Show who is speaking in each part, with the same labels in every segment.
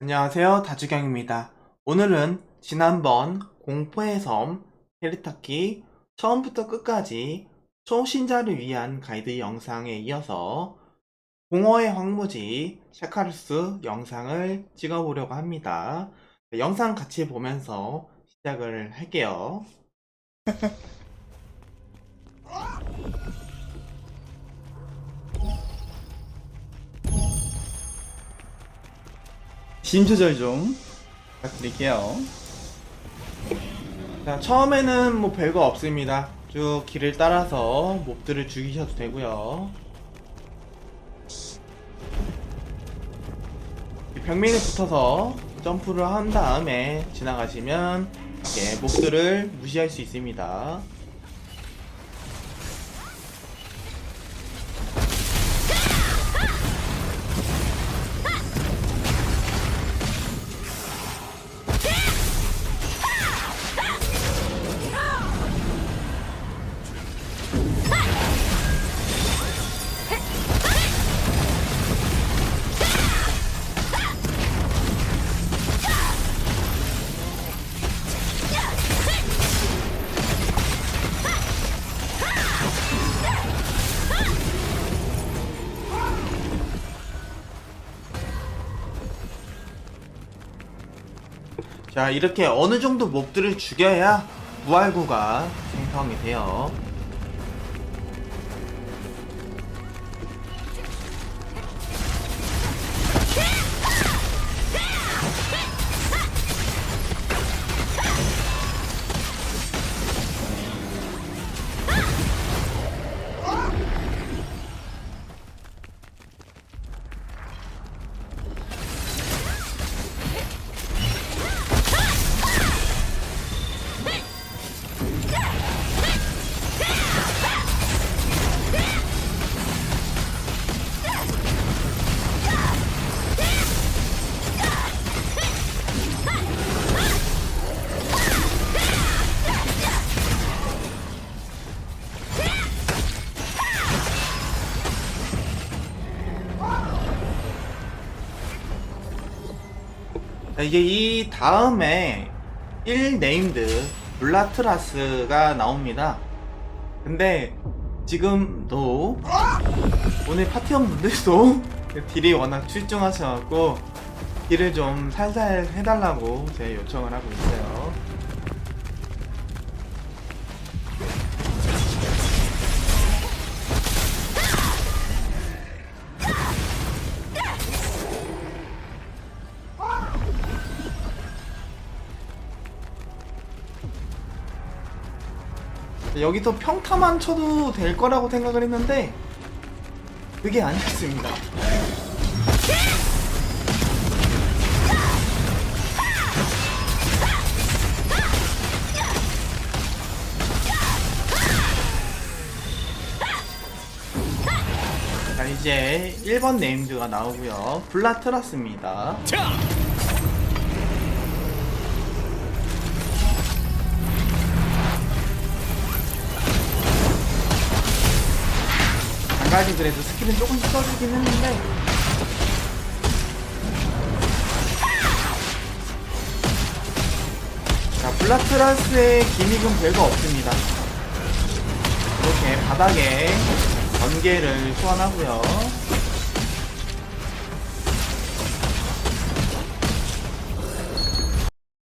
Speaker 1: 안녕하세요. 다주경입니다. 오늘은 지난번 공포의 섬 헬리타키 처음부터 끝까지 초신자를 위한 가이드 영상에 이어서 공허의 황무지 샤카루스 영상을 찍어보려고 합니다. 네, 영상 같이 보면서 시작을 할게요.
Speaker 2: 심 조절 좀 부탁드릴게요.
Speaker 1: 자, 처음에는 뭐 별거 없습니다. 쭉 길을 따라서 몹들을 죽이셔도 되고요. 이 벽면에 붙어서 점프를 한 다음에 지나가시면 이렇게 몹들을 무시할 수 있습니다. 자, 이렇게 어느 정도 몹들을 죽여야 무알구가 생성이 돼요. 이제 이 다음에 1 네임드 블라트라스가 나옵니다. 근데 지금도 오늘 파티원 분들도 딜이 워낙 출중하셔갖고 딜을 좀 살살 해달라고 제 요청을 하고 있어요. 여기서 평타만 쳐도 될 거라고 생각을 했는데 그게 아니었습니다. 자 이제 1번 네임드가 나오고요. 블라트라스입니다. 장가지 그래도 스킬은 조금씩 써주긴 했는데. 자 블라트라스의 기믹은 별거 없습니다. 이렇게 바닥에 번개를 소환하고요.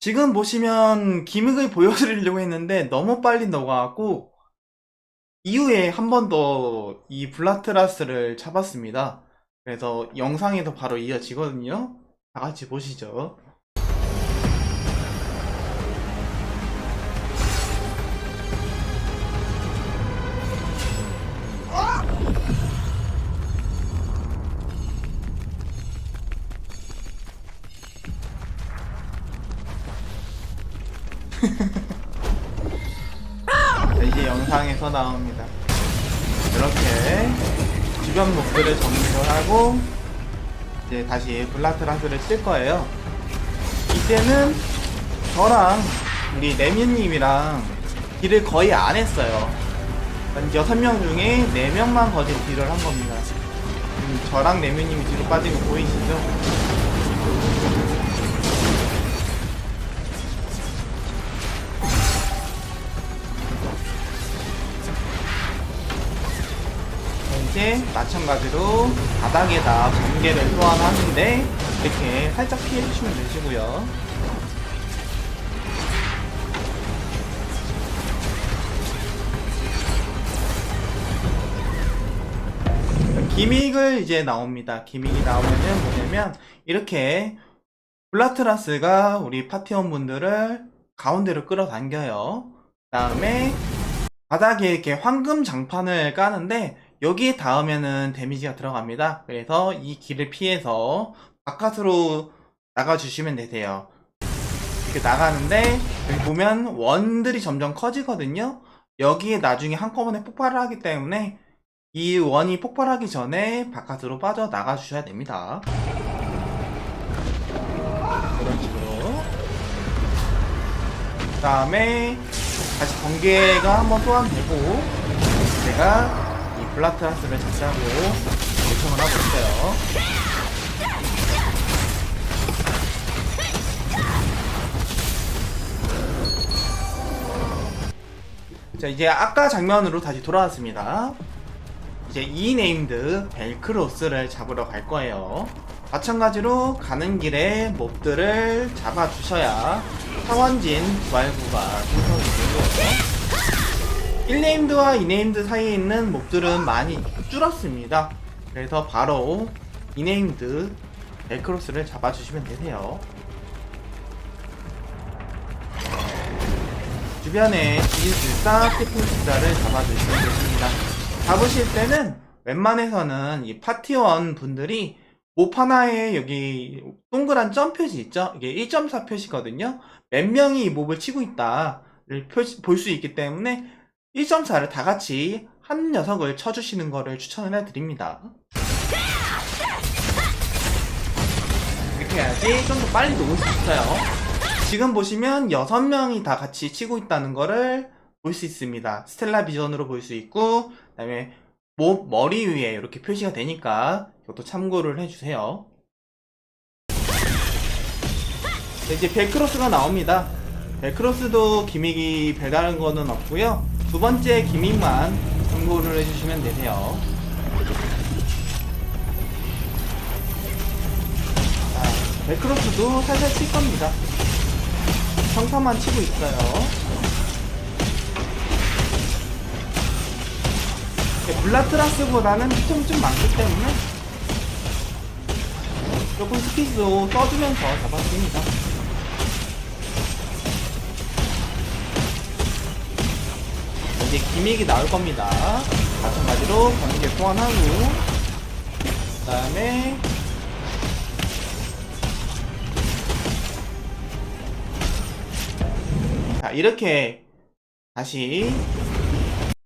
Speaker 1: 지금 보시면 기믹을 보여드리려고 했는데 너무 빨리 녹아갖고 이후에 한 번 더 이 블라트라스를 잡았습니다. 그래서 영상에도 바로 이어지거든요. 다 같이 보시죠. 영상에서 나옵니다. 이렇게 주변 목들을 정리를 하고 이제 다시 블라트라스를 쓸 거예요. 이때는 저랑 우리 레미님이랑 딜을 거의 안 했어요. 한 6명 중에 4명만 거짓 딜을 한 겁니다. 지금 저랑 레미님이 뒤로 빠진 거 보이시죠? 마찬가지로 바닥에다 번개를 소환하는데 이렇게 살짝 피해주시면 되시고요. 기믹을 이제 나옵니다. 기믹이 나오면은 뭐냐면 이렇게 블라트라스가 우리 파티원분들을 가운데로 끌어당겨요. 다음에 바닥에 이렇게 황금 장판을 까는데 여기에 닿으면은 데미지가 들어갑니다. 그래서 이 길을 피해서 바깥으로 나가주시면 되세요. 이렇게 나가는데 여기 보면 원들이 점점 커지거든요. 여기에 나중에 한꺼번에 폭발을 하기 때문에 이 원이 폭발하기 전에 바깥으로 빠져 나가 주셔야 됩니다. 이런 식으로. 그 다음에 다시 번개가 한번 소환되고 제가 이 블라트라스를 자체하고 요청을 하고 있어요. 자 이제 아까 장면으로 다시 돌아왔습니다. 이제 이 네임드 벨크로스를 잡으러 갈 거예요. 마찬가지로 가는 길에 몹들을 잡아주셔야 사원진 부활구가 생성이 되고요. 1네임드와 2네임드 사이에 있는 몹들은 많이 줄었습니다. 그래서 바로 2네임드 벨크로스를 잡아주시면 되세요. 주변에 지진술사, 태풍술사를 잡아주시면 됩니다. 잡으실 때는 웬만해서는 이 파티원 분들이 몹 하나에 여기 동그란 점 표시 있죠? 이게 1.4 표시거든요. 몇 명이 이 몹을 치고 있다를 볼 수 있기 때문에 1.4를 다 같이 한 녀석을 쳐주시는 거를 추천을 해드립니다. 이렇게 해야지 좀 더 빨리 녹을 수 있어요. 지금 보시면 6명이 다 같이 치고 있다는 거를 볼 수 있습니다. 스텔라 비전으로 볼 수 있고, 그 다음에 목 머리 위에 이렇게 표시가 되니까 이것도 참고를 해주세요. 네, 이제 벨크로스가 나옵니다. 벨크로스도 기믹이 별다른 거는 없고요. 두 번째 기믹만 참고를 해주시면 되세요. 자, 벨크로스도 살살 칠 겁니다. 평타만 치고 있어요. 네, 블라트라스보다는 피통이 좀 많기 때문에 조금 스피드도 써주면서 잡아줍니다. 이제 기믹이 나올 겁니다. 마찬가지로 번개 소환하고 그 다음에 자 이렇게 다시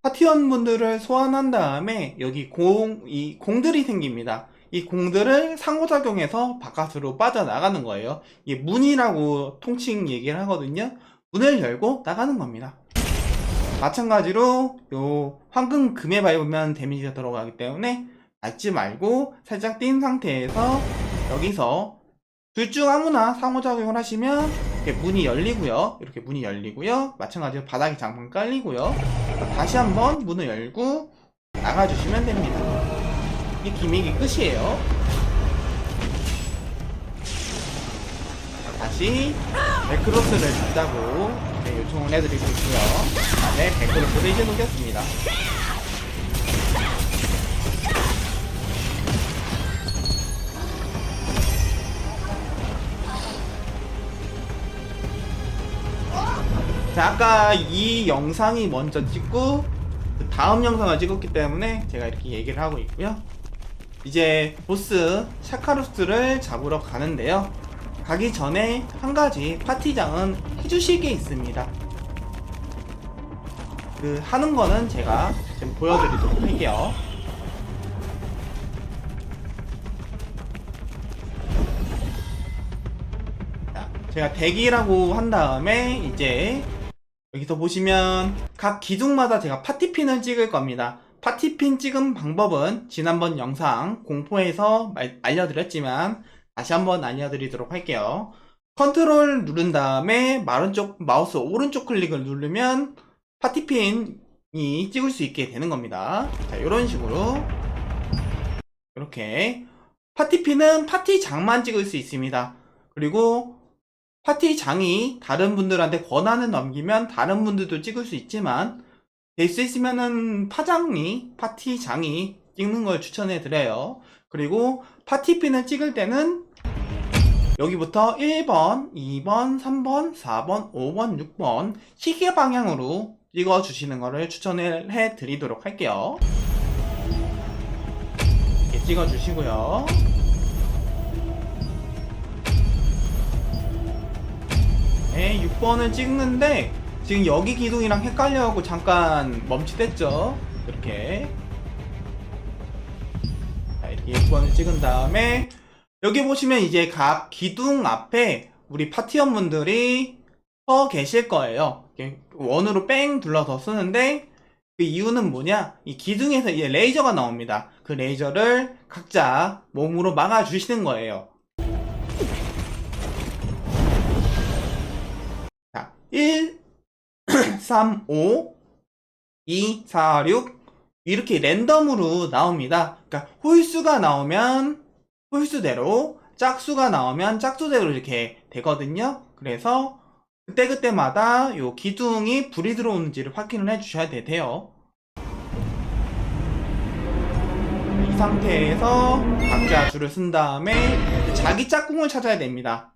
Speaker 1: 파티원 분들을 소환한 다음에 여기 공, 이 공들이 생깁니다. 이 공들을 상호작용해서 바깥으로 빠져나가는 거예요. 이 문이라고 통칭 얘기를 하거든요. 문을 열고 나가는 겁니다. 마찬가지로 요 황금 금에 밟으면 데미지가 들어가기 때문에 밟지 말고 살짝 뛴 상태에서 여기서 둘 중 아무나 상호작용을 하시면 이렇게 문이 열리고요. 이렇게 문이 열리고요. 마찬가지로 바닥에 장판 깔리고요. 다시 한번 문을 열고 나가주시면 됩니다. 이 기믹이 끝이에요. 다시 백크로스를 잡자고 네, 요청을 해드리고 있고요. 네, 백크로스를 이제 녹였습니다. 자, 아까 이 영상이 먼저 찍고 그 다음 영상을 찍었기 때문에 제가 이렇게 얘기를 하고 있고요. 이제 보스 샤카루스를 잡으러 가는데요. 가기 전에 한 가지 파티장은 해주실 게 있습니다. 그 하는 거는 제가 지금 보여드리도록 할게요. 자, 제가 대기라고 한 다음에 이제 여기서 보시면 각 기둥마다 제가 파티핀을 찍을 겁니다. 파티핀 찍은 방법은 지난번 영상 공포에서 말- 알려드렸지만 다시 한번 알려드리도록 할게요. 컨트롤 누른 다음에 마른쪽 마우스 오른쪽 클릭을 누르면 파티핀이 찍을 수 있게 되는 겁니다. 자, 이런 식으로 이렇게 파티핀은 파티장만 찍을 수 있습니다. 그리고 파티장이 다른 분들한테 권한을 넘기면 다른 분들도 찍을 수 있지만 될 수 있으면은 파장이 파티장이 찍는 걸 추천해 드려요. 그리고 파티핀을 찍을 때는 여기부터 1번, 2번, 3번, 4번, 5번, 6번 시계 방향으로 찍어 주시는 것을 추천을 해 드리도록 할게요. 이렇게 찍어 주시고요. 네, 6번을 찍는데 지금 여기 기둥이랑 헷갈려갖고 잠깐 멈칫했죠. 이렇게 자, 이렇게 6번을 찍은 다음에 여기 보시면 이제 각 기둥 앞에 우리 파티원분들이 서 계실 거예요. 이렇게 원으로 뺑 둘러서 쓰는데 그 이유는 뭐냐? 이 기둥에서 이제 레이저가 나옵니다. 그 레이저를 각자 몸으로 막아 주시는 거예요. 자, 1, 3, 5, 2, 4, 6 이렇게 랜덤으로 나옵니다. 그러니까 홀수가 나오면 홀수대로, 짝수가 나오면 짝수대로 이렇게 되거든요. 그래서 그때그때마다 요 기둥이 불이 들어오는지를 확인을 해 주셔야 돼요. 이 상태에서 각자 줄을 쓴 다음에 자기 짝꿍을 찾아야 됩니다.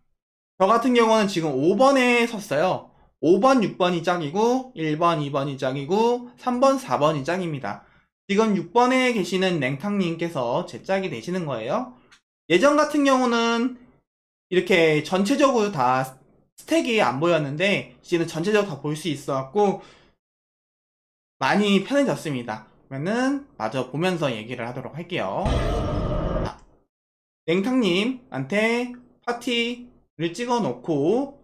Speaker 1: 저 같은 경우는 지금 5번에 섰어요. 5번, 6번이 짝이고 1번, 2번이 짝이고 3번, 4번이 짝입니다. 지금 6번에 계시는 냉탕님께서 제 짝이 되시는 거예요. 예전 같은 경우는 이렇게 전체적으로 다 스택이 안 보였는데 이제는 전체적으로 다 볼 수 있어갖고 많이 편해졌습니다. 그러면은 마저 보면서 얘기를 하도록 할게요. 자, 냉탕님한테 파티를 찍어놓고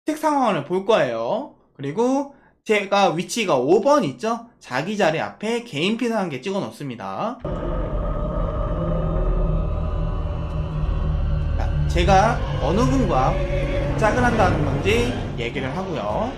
Speaker 1: 스택 상황을 볼 거예요. 그리고 제가 위치가 5번 있죠? 자기 자리 앞에 개인 핀을 한개 찍어 놓습니다. 자, 제가 어느 분과 짝을 한다는 건지 얘기를 하고요.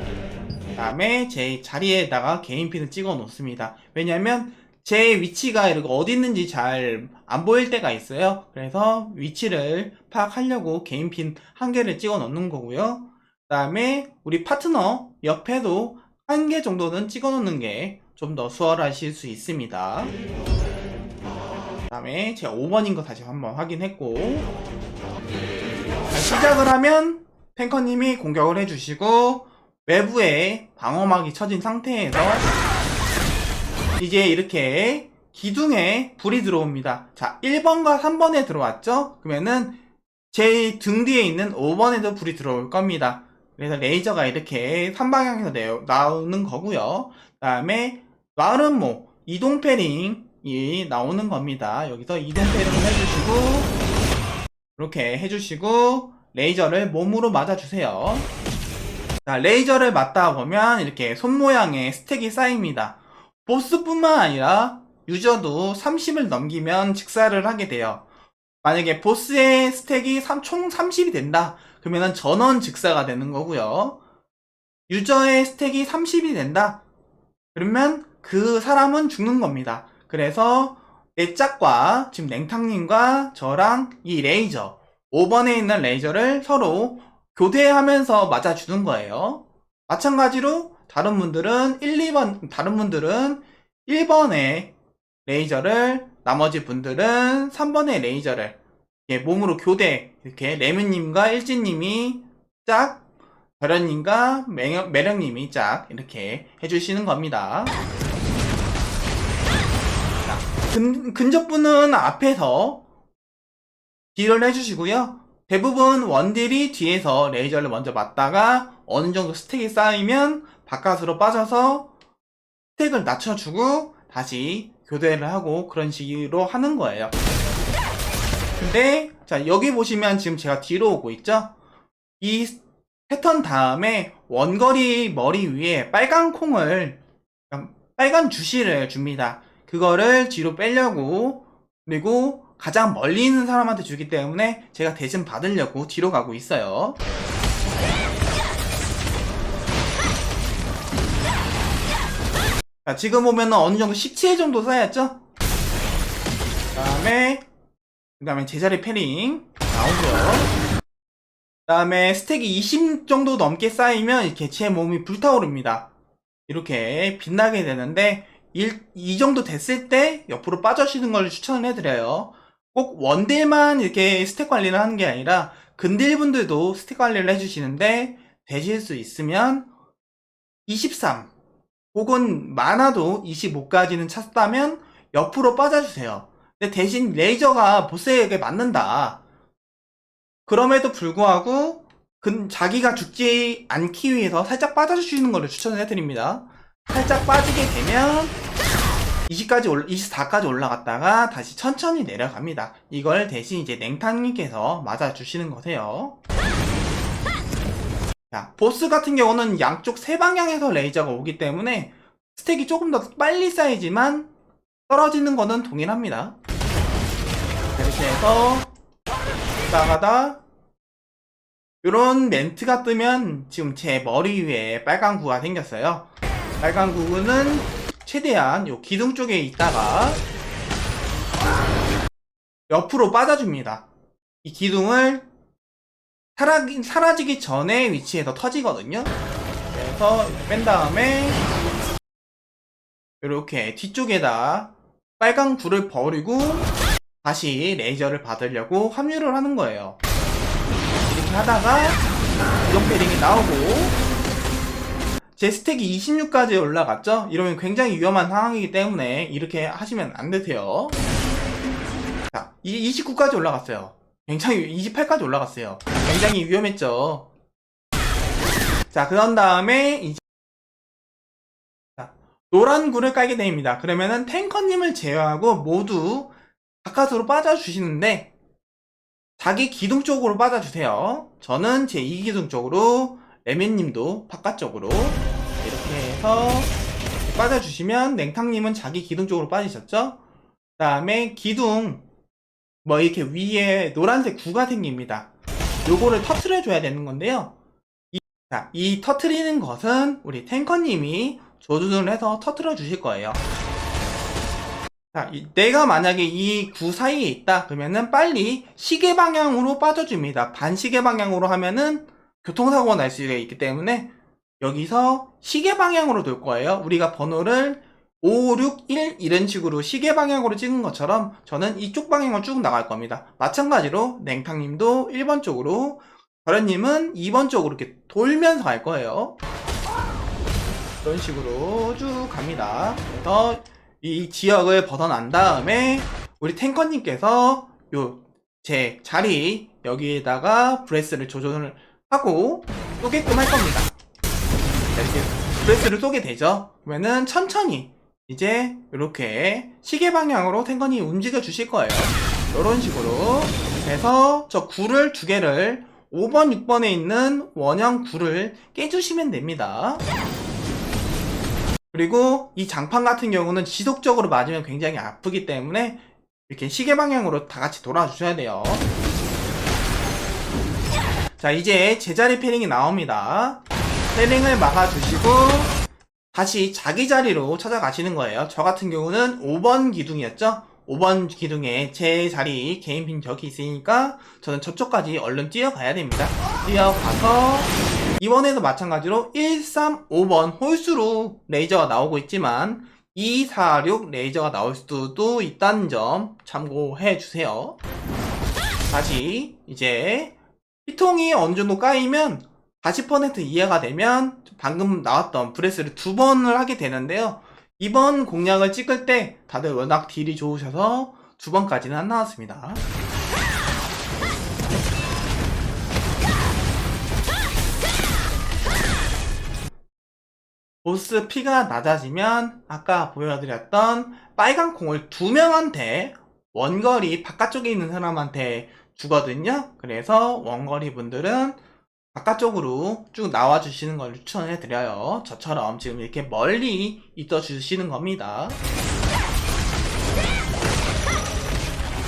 Speaker 1: 그 다음에 제 자리에다가 개인 핀을 찍어 놓습니다. 왜냐면 제 위치가 이렇게 어디 있는지 잘 안 보일 때가 있어요. 그래서 위치를 파악하려고 개인 핀 한 개를 찍어 놓는 거고요. 그 다음에 우리 파트너 옆에도 한 개 정도는 찍어 놓는 게 좀 더 수월하실 수 있습니다. 그 다음에 제가 5번인 거 다시 한번 확인했고 자, 시작을 하면 탱커님이 공격을 해주시고 외부에 방어막이 쳐진 상태에서 이제 이렇게 기둥에 불이 들어옵니다. 자, 1번과 3번에 들어왔죠? 그러면은 제 등 뒤에 있는 5번에도 불이 들어올 겁니다. 그래서 레이저가 이렇게 3방향에서 내어, 나오는 거고요. 그 다음에 뭐 이동 패링이 나오는 겁니다. 여기서 이동 패링을 해주시고 이렇게 해주시고 레이저를 몸으로 맞아주세요. 자, 레이저를 맞다 보면 이렇게 손 모양의 스택이 쌓입니다. 보스뿐만 아니라 유저도 30을 넘기면 직사를 하게 돼요. 만약에 보스의 스택이 삼- 총 30이 된다. 그러면 전원 직사가 되는 거고요. 유저의 스택이 30이 된다. 그러면 그 사람은 죽는 겁니다. 그래서 내 짝과 지금 냉탕님과 저랑 이 레이저 5번에 있는 레이저를 서로 교대하면서 맞아주는 거예요. 마찬가지로 다른 분들은 1, 2번, 다른 분들은 1번에 레이저를, 나머지 분들은 3번의 레이저를 이렇게 몸으로 교대, 이렇게 레뮤님과 일진님이 짝, 별현님과 매력, 매력님이 짝, 이렇게 해주시는 겁니다. 자, 근, 근접분은 앞에서 딜을 해주시고요. 대부분 원딜이 뒤에서 레이저를 먼저 맞다가 어느 정도 스택이 쌓이면 바깥으로 빠져서 스택을 낮춰주고 다시 교대를 하고 그런 식으로 하는 거예요. 근데 자 여기 보시면 지금 제가 뒤로 오고 있죠? 이 패턴 다음에 원거리 머리 위에 빨간 콩을 빨간 주시를 줍니다. 그거를 뒤로 빼려고 그리고 가장 멀리 있는 사람한테 주기 때문에 제가 대신 받으려고 뒤로 가고 있어요. 자, 지금 보면 어느 정도 17 정도 쌓였죠? 다음에 그 다음에 제자리 패링 나오죠. 그 다음에 스택이 20 정도 넘게 쌓이면 제 몸이 불타오릅니다. 이렇게 빛나게 되는데 일- 이 정도 됐을 때 옆으로 빠져시는 걸 추천을 해드려요. 꼭 원딜만 이렇게 스택 관리를 하는 게 아니라 근딜 분들도 스택 관리를 해주시는데 되실 수 있으면 23 혹은 많아도 25까지는 찼다면 옆으로 빠져주세요. 근데 대신 레이저가 보스에게 맞는다. 그럼에도 불구하고 근 자기가 죽지 않기 위해서 살짝 빠져주시는 것을 추천을 해드립니다. 살짝 빠지게 되면 20까지 올, 24까지 올라갔다가 다시 천천히 내려갑니다. 이걸 대신 이제 냉탕님께서 맞아주시는 거세요. 자, 보스 같은 경우는 양쪽 세 방향에서 레이저가 오기 때문에 스택이 조금 더 빨리 쌓이지만 떨어지는 거는 동일합니다. 이렇게 해서 나가다 이런 멘트가 뜨면 지금 제 머리 위에 빨간 구가 생겼어요. 빨간 구는 최대한 요 기둥 쪽에 있다가 옆으로 빠져줍니다. 이 기둥을 사라기, 사라지기 전에 위치에서 터지거든요. 그래서 뺀 다음에 이렇게 뒤쪽에다 빨간 구를 버리고 다시 레이저를 받으려고 합류를 하는 거예요. 이렇게 하다가 이동 패링이 나오고 제 스택이 26까지 올라갔죠? 이러면 굉장히 위험한 상황이기 때문에 이렇게 하시면 안 되세요. 자, 이 29까지 올라갔어요. 굉장히 28까지 올라갔어요. 굉장히 위험했죠. 자, 그런 다음에 이제 자, 노란 굴을 깔게 됩니다. 그러면은 탱커님을 제외하고 모두 바깥으로 빠져주시는데 자기 기둥 쪽으로 빠져주세요. 저는 제 2기둥 쪽으로 레멘님도 바깥쪽으로 이렇게 해서 빠져주시면 냉탕님은 자기 기둥 쪽으로 빠지셨죠? 그 다음에 기둥 뭐 이렇게 위에 노란색 구가 생깁니다. 요거를 터트려 줘야 되는 건데요. 이, 자, 이 터트리는 것은 우리 탱커님이 조준을 해서 터트려 주실 거예요. 자, 이- 내가 만약에 이 구 사이에 있다 그러면은 빨리 시계 방향으로 빠져줍니다. 반시계 방향으로 하면은 교통사고가 날 수가 있기 때문에 여기서 시계 방향으로 돌 거예요. 우리가 번호를 5, 6, 1 이런 식으로 시계 방향으로 찍은 것처럼 저는 이쪽 방향으로 쭉 나갈 겁니다. 마찬가지로 냉탕님도 1번 쪽으로 저련님은 2번 쪽으로 이렇게 돌면서 갈 거예요. 이런 식으로 쭉 갑니다. 그래서 이 지역을 벗어난 다음에 우리 탱커님께서 요 제 자리 여기에다가 브레스를 조정을 하고 쏘게끔 할 겁니다. 자, 이렇게 브레스를 쏘게 되죠. 그러면은 천천히 이제 이렇게 시계 방향으로 탱커님이 움직여 주실 거예요. 이런 식으로 해서 저 굴을 두 개를 5번, 6번에 있는 원형 굴을 깨주시면 됩니다. 그리고 이 장판 같은 경우는 지속적으로 맞으면 굉장히 아프기 때문에 이렇게 시계 방향으로 다 같이 돌아주셔야 돼요. 자, 이제 제자리 패링이 나옵니다. 패링을 막아주시고 다시 자기 자리로 찾아가시는 거예요. 저 같은 경우는 5번 기둥이었죠? 5번 기둥에 제 자리 개인핀 적이 있으니까 저는 저쪽까지 얼른 뛰어가야 됩니다. 뛰어가서 이번에도 마찬가지로 1, 3, 5번 홀수로 레이저가 나오고 있지만 2, 4, 6 레이저가 나올 수도 있다는 점 참고해 주세요. 다시 이제 피통이 어느 정도 까이면 40% 이하가 되면 방금 나왔던 브레스를 두 번을 하게 되는데요. 이번 공략을 찍을 때 다들 워낙 딜이 좋으셔서 두 번까지는 안 나왔습니다. 보스 피가 낮아지면 아까 보여드렸던 빨간 콩을 두 명한테 원거리 바깥쪽에 있는 사람한테 주거든요. 그래서 원거리 분들은 바깥쪽으로 쭉 나와 주시는 걸 추천해 드려요. 저처럼 지금 이렇게 멀리 있어 주시는 겁니다.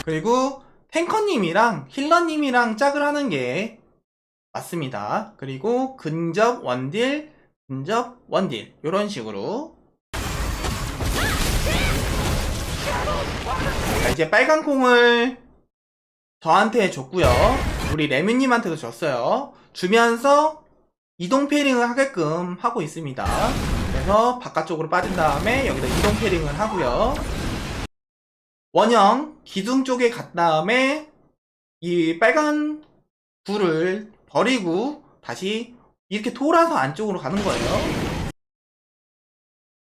Speaker 1: 그리고 탱커님이랑 힐러님이랑 짝을 하는 게 맞습니다. 그리고 근접 원딜, 근접 원딜 이런 식으로 자, 이제 빨간 콩을 저한테 줬고요. 우리 레미님한테도 줬어요. 주면서 이동 패링을 하게끔 하고 있습니다. 그래서 바깥쪽으로 빠진 다음에 여기다 이동 패링을 하고요. 원형 기둥 쪽에 간 다음에 이 빨간 불을 버리고 다시 이렇게 돌아서 안쪽으로 가는 거예요.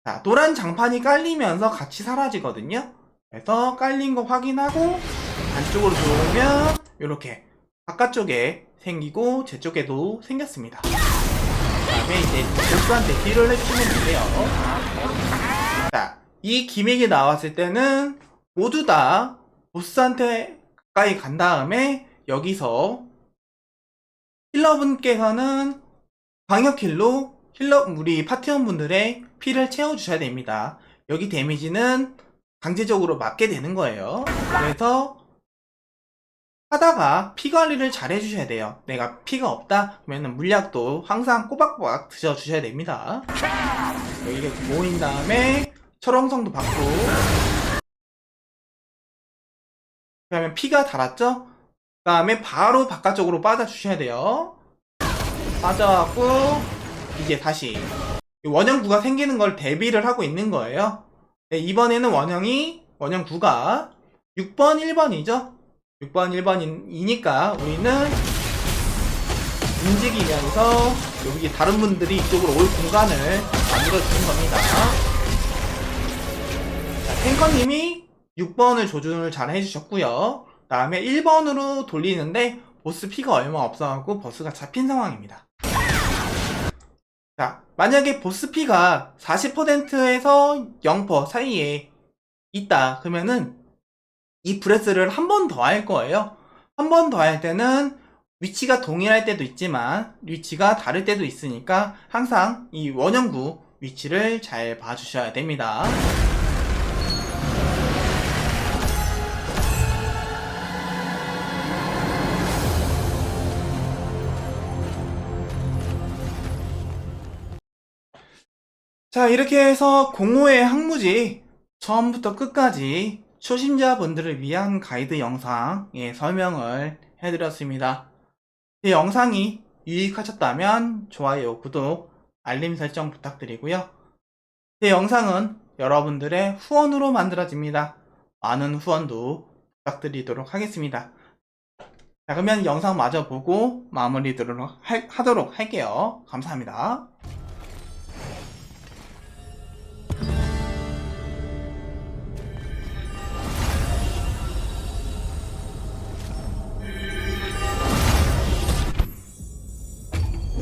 Speaker 1: 자, 노란 장판이 깔리면서 같이 사라지거든요. 그래서 깔린 거 확인하고 안쪽으로 들어오면 이렇게 바깥쪽에 생기고 제 쪽에도 생겼습니다. 그 다음에 이제 보스한테 딜을 해주시면 돼요. 자, 이 기믹이 나왔을 때는 모두 다 보스한테 가까이 간 다음에 여기서 힐러분께서는 광역킬로 힐러 우리 파티원분들의 피를 채워주셔야 됩니다. 여기 데미지는 강제적으로 맞게 되는 거예요. 그래서 하다가 피 관리를 잘 해주셔야 돼요. 내가 피가 없다? 그러면 물약도 항상 꼬박꼬박 드셔주셔야 됩니다. 이렇게 모인 다음에 철옹성도 받고 그러면 피가 달았죠? 그 다음에 바로 바깥쪽으로 빠져주셔야 돼요. 빠져갖고 이제 다시 원형 9가 생기는 걸 대비를 하고 있는 거예요. 네, 이번에는 원형이 원형 9가 6번, 1번이죠. 6번, 1번이니까 우리는 움직이면서 여기 다른 분들이 이쪽으로 올 공간을 만들어 주는 겁니다. 자, 탱커님이 6번을 조준을 잘 해주셨고요. 다음에 1번으로 돌리는데 보스 피가 얼마 없어갖고 보스가 잡힌 상황입니다. 자, 만약에 보스 피가 40%에서 0% 사이에 있다. 그러면은 이 브레스를 한 번 더 할 거예요. 한 번 더 할 때는 위치가 동일할 때도 있지만 위치가 다를 때도 있으니까 항상 이 원형구 위치를 잘 봐주셔야 됩니다. 자, 이렇게 해서 공호의 항무지 처음부터 끝까지 초심자분들을 위한 가이드 영상의 설명을 해드렸습니다. 이 영상이 유익하셨다면 좋아요, 구독, 알림 설정 부탁드리고요. 제 영상은 여러분들의 후원으로 만들어집니다. 많은 후원도 부탁드리도록 하겠습니다. 자, 그러면 영상 마저 보고 마무리 하도록 할게요. 감사합니다.